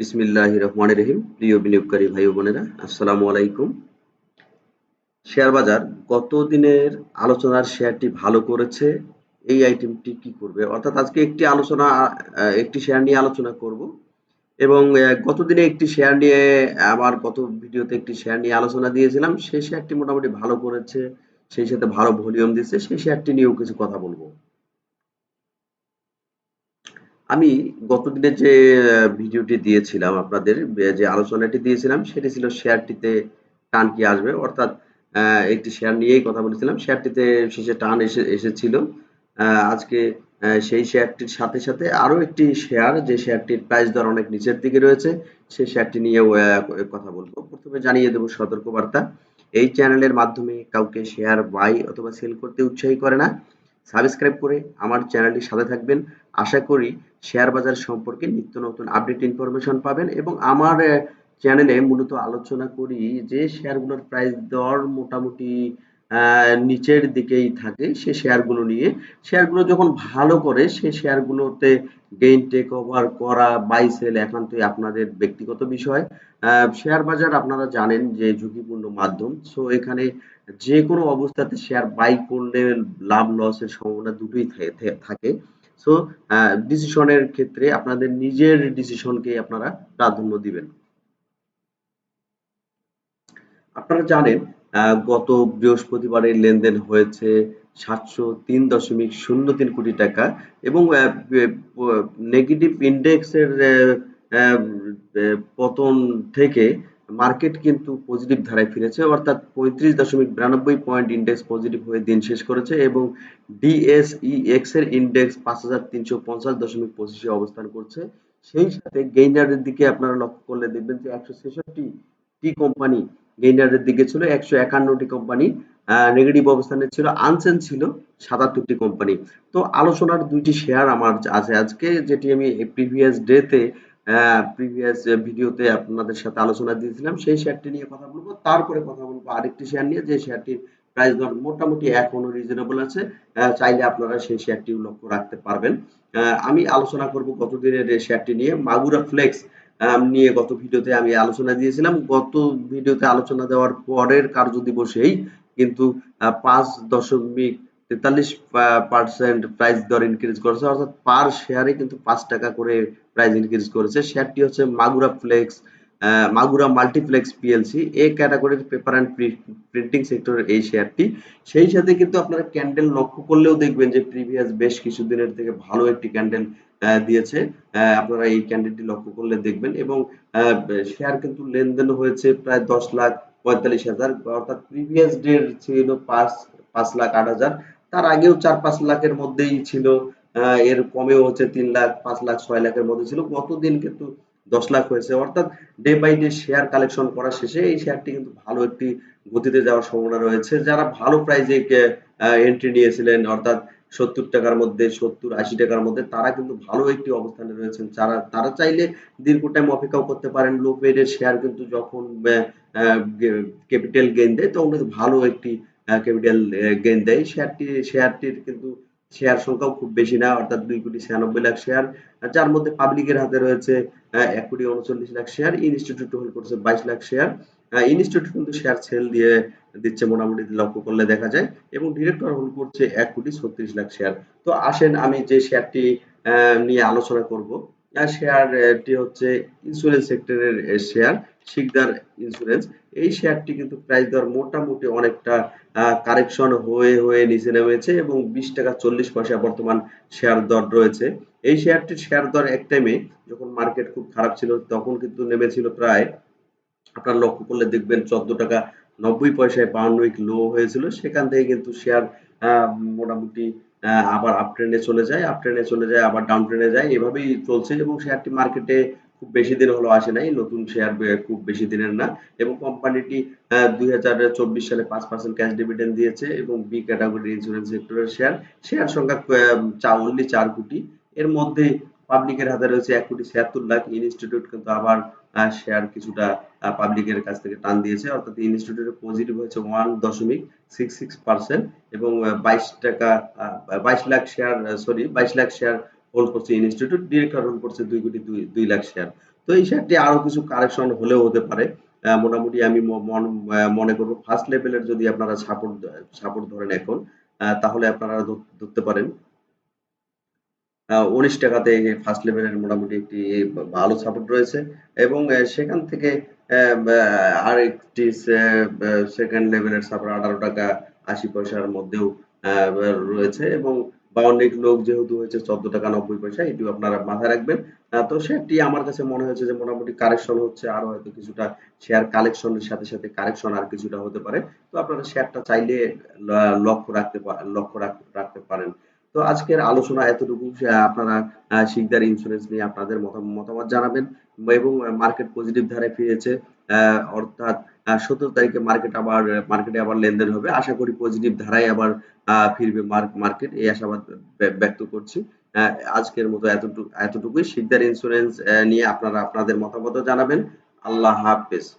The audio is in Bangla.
বিসমিল্লাহ রহমান রহিম প্রিয় বিনিয়োগকারী ভাই বোনেরা, আসসালামু আলাইকুম। শেয়ার বাজার গত দিনের আলোচনার শেয়ারটি ভালো করেছে। এই আইটেমটি কি করবে? অর্থাৎ আজকে একটি আলোচনা একটি শেয়ার নিয়ে আলোচনা করব। এবং গত দিনে একটি শেয়ার নিয়ে, আবার গত ভিডিওতে একটি শেয়ার নিয়ে আলোচনা দিয়েছিলাম। সেই শেয়ারটি মোটামুটি ভালো করেছে, সেই সাথে ভালো ভলিউম দিচ্ছে, সেই শেয়ারটি নিয়েও কিছু কথা বলব। আমি গতদিনে যে ভিডিওটি দিয়েছিলাম আপনাদের যে আলোচনাটি দিয়েছিলাম, সেটি ছিল শেয়ারটিতে টান কি আসবে। অর্থাৎ একটি শেয়ার নিয়েই কথা বলেছিলাম। শেয়ারটিতে শেষে টান এসে, এসেছিল। আজকে সেই শেয়ারটির সাথে সাথে আরও একটি শেয়ার, যে শেয়ারটির প্রাইস দর অনেক নিচের দিকে রয়েছে সেই শেয়ারটি নিয়েও কথা বলব। প্রথমে জানিয়ে দেবো সতর্কবার্তা। এই চ্যানেলের মাধ্যমে কাউকে শেয়ার বাই অথবা সেল করতে উৎসাহী করে না। সাবস্ক্রাইব করে আমার চ্যানেলটি সাথে থাকবেন। আশা করি শেয়ার বাজার সম্পর্কে নিত্য নতুন আপডেট ইনফরমেশন পাবেন এবং আমার চ্যানেলে মূলত আলোচনা করি যে শেয়ারগুলোর প্রাইস দর মোটামুটি নিচের দিকেই থাকে। সে শেয়ারগুলো নিয়ে। শেয়ারগুলো যখন ভালো করে, সে শেয়ারগুলোতে গেইন টেক ওভার করা বাই সেল একান্তই আপনাদের ব্যক্তিগত বিষয়। শেয়ার বাজার আপনারা জানেন যে ঝুঁকিপূর্ণ মাধ্যম। সো এখানে যে কোনো অবস্থাতে শেয়ার বাই করলে লাভ লসের সম্ভাবনা দুটোই থাকে। সো ডিসিশনের ক্ষেত্রে আপনাদের নিজের ডিসিশনকে আপনারা প্রাধান্য দিবেন। আপনারা জানেন গত বৃহস্পতিবারের লেনদেন হয়েছে সাতশো তিন দশমিক শূন্য তিন কোটি টাকা এবং নেগেটিভ ইন্ডেক্সের পতন থেকে মার্কেট কিন্তু পজিটিভ ধারায় ফিরেছে। অর্থাৎ পঁয়ত্রিশ দশমিক বিরানব্বই পয়েন্ট ইন্ডেক্স পজিটিভ হয়ে দিন শেষ করেছে এবং ডিএসইএক্স এর ইন্ডেক্স পাঁচ হাজার তিনশো পঞ্চাশ দশমিক পঁচিশে অবস্থান করছে। সেই সাথে গেইনারের দিকে আপনারা লক্ষ্য করলে দেখবেন যে একশো ছেষট্টি টি কোম্পানি গেইনারের দিকে ছিল একশো একান্নটি কোম্পানি নেগেটিভ অবস্থানে ছিল আনসেন ছিল সাতাত্তরটি কোম্পানি তো আলোচনার দুইটি শেয়ার আমার আছে আজকে, যেটি আমি প্রিভিয়াস ডেতে প্রিভিয়াস ভিডিওতে আপনাদের সাথে আলোচনা দিয়েছিলাম, সেই শেয়ারটি নিয়ে কথা বলব। তারপরে কথা বলব আরেকটি শেয়ার নিয়ে, যে শেয়ারটির প্রাইস দর মোটামুটি এখনও রিজনেবল আছে চাইলে আপনারা সেই শেয়ারটি লক্ষ্য রাখতে পারবেন। আমি আলোচনা করব গত দিনের শেয়ারটি নিয়ে, মাগুরা ফ্লেক্স নিয়ে গত ভিডিওতে আমি আলোচনা দিয়েছিলাম। গত ভিডিওতে আলোচনা দেওয়ার পরের কার্য দিবসেই কিন্তু পাঁচ দশমিক তেতাল্লিশ পার্সেন্ট প্রাইস দর ইনক্রিজ করেছে। অর্থাৎ পার শেয়ারে কিন্তু পাঁচ টাকা করে প্রাইস ইনক্রিজ করেছে। শেয়ারটি হচ্ছে Magura flex Magura multiplex PLC A ক্যাটাগরির পেপার অ্যান্ড প্রিন্টিং সেক্টরের এই শেয়ারটি সেই সাথে কিন্তু আপনারা ক্যান্ডেল লক্ষ্য করলেও দেখবেন যে প্রিভিয়াস বেশ কিছুদিনের থেকে ভালো একটি ক্যান্ডেল দিয়েছে। আপনারা এই ক্যান্ডেলটি লক্ষ্য করলে দেখবেন এবং শেয়ার কিন্তু লেনদেন হয়েছে প্রায় দশ লাখ পঁয়তাল্লিশ হাজার। অর্থাৎ প্রিভিয়াস ডে ছিল পাঁচ পাঁচ লাখ আট হাজার। তার আগেও চার, পাঁচ লাখের মধ্যেই ছিল। এর কমেও হচ্ছে তিন লাখ, পাঁচ লাখ, ছয় লাখের মধ্যে ছিল। গতদিন কিন্তু দশ লাখ হয়েছে। অর্থাৎ day by day share collection করা শেষে এই শেয়ারটি কিন্তু ভালো একটি গতিতে যাওয়ার সম্ভাবনা রয়েছে। যারা ভালো প্রাইজে এন্ট্রি নিয়েছিলেন, অর্থাৎ সত্তর টাকার মধ্যে, সত্তর, আশি টাকার মধ্যে, তারা কিন্তু ভালো একটি অবস্থানে রয়েছেন। যারা, তারা চাইলে দীর্ঘ টাইম অপেক্ষাও করতে পারেন। লো পেডের শেয়ার কিন্তু যখন ক্যাপিটাল গেইন দেয়, তখন কিন্তু ভালো একটি ক্যাপিটাল গেইন দেয়। শেয়ারটি শেয়ারটির কিন্তু শেয়ার সংখ্যাও খুব বেশি না, অর্থাৎ দুই কোটি ছিয়ানব্বই লাখ শেয়ার। যার মধ্যে পাবলিকের হাতে রয়েছে এক কোটি উনচল্লিশ লাখ শেয়ার, ইনস্টিটিউট হোল্ড করছে বাইশ লাখ শেয়ার। ইনস্টিটিউট কিন্তু শেয়ার সেল দিয়ে দিচ্ছে মোটামুটি লক্ষ্য করলে দেখা যায়, এবং ডিরেক্টর হোল্ড করছে এক কোটি ছত্রিশ লাখ শেয়ার। তো আসেন আমি যে শেয়ারটি নিয়ে আলোচনা করব শেয়ারটি হচ্ছে ইন্স্যুরেন্স সেক্টরের শেয়ার শিকদার ইন্স্যুরেন্স এই শেয়ারটি কিন্তু প্রাইস দর মোটামুটি অনেকটা কারেকশন হয়ে হয়ে নিচে নেমেছে এবং বিশ টাকা চল্লিশ পয়সা বর্তমান শেয়ার দর রয়েছে। এই শেয়ারটির শেয়ার দর এক টাইমে যখন মার্কেট খুব খারাপ ছিল, তখন কিন্তু নেমেছিল প্রায় আপনার লক্ষ্য করলে দেখবেন চোদ্দ টাকা নব্বই পয়সায় বাউন্ন উইক লো হয়েছিল। সেখান থেকে কিন্তু শেয়ার মোটামুটি আবার আপ ট্রেনে চলে যায় আপ ট্রেনে চলে যায়, আবার ডাউন ট্রেনে যায়। এভাবেই চলছে এবং শেয়ারটি মার্কেটে খুব বেশি দিন হলো আসে নাই, নতুন শেয়ার খুব বেশি দিনের না। এবং কোম্পানিটি দুই হাজার চব্বিশ সালে পাঁচ পার্সেন্ট ক্যাশ ডিভিডেন্ড দিয়েছে এবং বি ক্যাটাগরি ইন্স্যুরেন্স সেক্টরের শেয়ার শেয়ার সংখ্যা চা অনলি চার কোটি। এর মধ্যে পাবলিকের হাতে রয়েছে এক কোটি ছিয়াত্তর লাখ ইনস্টিটিউট কিন্তু আবার শেয়ার কিছুটা পাবলিকের কাছ থেকে টান দিয়েছে। অর্থাৎ ইনস্টিটিউটের পজিটিভ হয়েছে ওয়ান দশমিক সিক্স সিক্স পার্সেন্ট এবং বাইশ টাকা বাইশ লাখ শেয়ার সরি বাইশ লাখ শেয়ার হোল্ড করছে ইনস্টিটিউট ডিরেক্টর হোল্ড করছে দুই কোটি দুই দুই লাখ শেয়ার তো এই শেয়ারটি আরও কিছু কারেকশন হলেও হতে পারে। মোটামুটি আমি মন- করব ফার্স্ট লেভেলের যদি আপনারা সাপোর্ট সাপোর্ট ধরেন এখন তাহলে আপনারা ধর- ধরতে পারেন। উনিশ টাকাতে ফার্স্ট লেভেলের মোটামুটি একটি ভালো সাপোর্ট রয়েছে। এবং সেখান থেকে আর একটি সেকেন্ড লেভেলের সাপোর্ট আঠারো টাকা আশি পয়সার মধ্যেও রয়েছে। এবং বাউন্ডিক লোক যেহেতু হয়েছে চোদ্দ টাকা নব্বই পয়সা, এটিও আপনারা মাথায় রাখবেন। তো শেয়ারটি আমার কাছে মনে হয়েছে যে, মোটামুটি কারেকশন হচ্ছে আরও হয়তো কিছুটা শেয়ার কালেকশনের সাথে সাথে কারেকশন আর কিছুটা হতে পারে। তো আপনারা শেয়ারটা চাইলে লক্ষ্য রাখতে লক্ষ্য রাখতে পারেন। তো আজকের আলোচনা এতটুকু আপনারা শিকদার ইন্স্যুরেন্স নিয়ে আপনাদের মতামত জানাবেন এবং মার্কেট পজিটিভ ধারায় ফিরেছে। অর্থাৎ সতেরো তারিখে মার্কেট আবার মার্কেটে আবার লেনদেন হবে। আশা করি পজিটিভ ধারায় আবার ফিরবে মার্কেট এই আশাবাদ ব্য- ব্যক্ত করছি। আজকের মতো এতটুকু, এতটুকুই। শিকদার ইন্স্যুরেন্স নিয়ে আপনারা আপনাদের মতামত জানাবেন। আল্লাহ হাফেজ।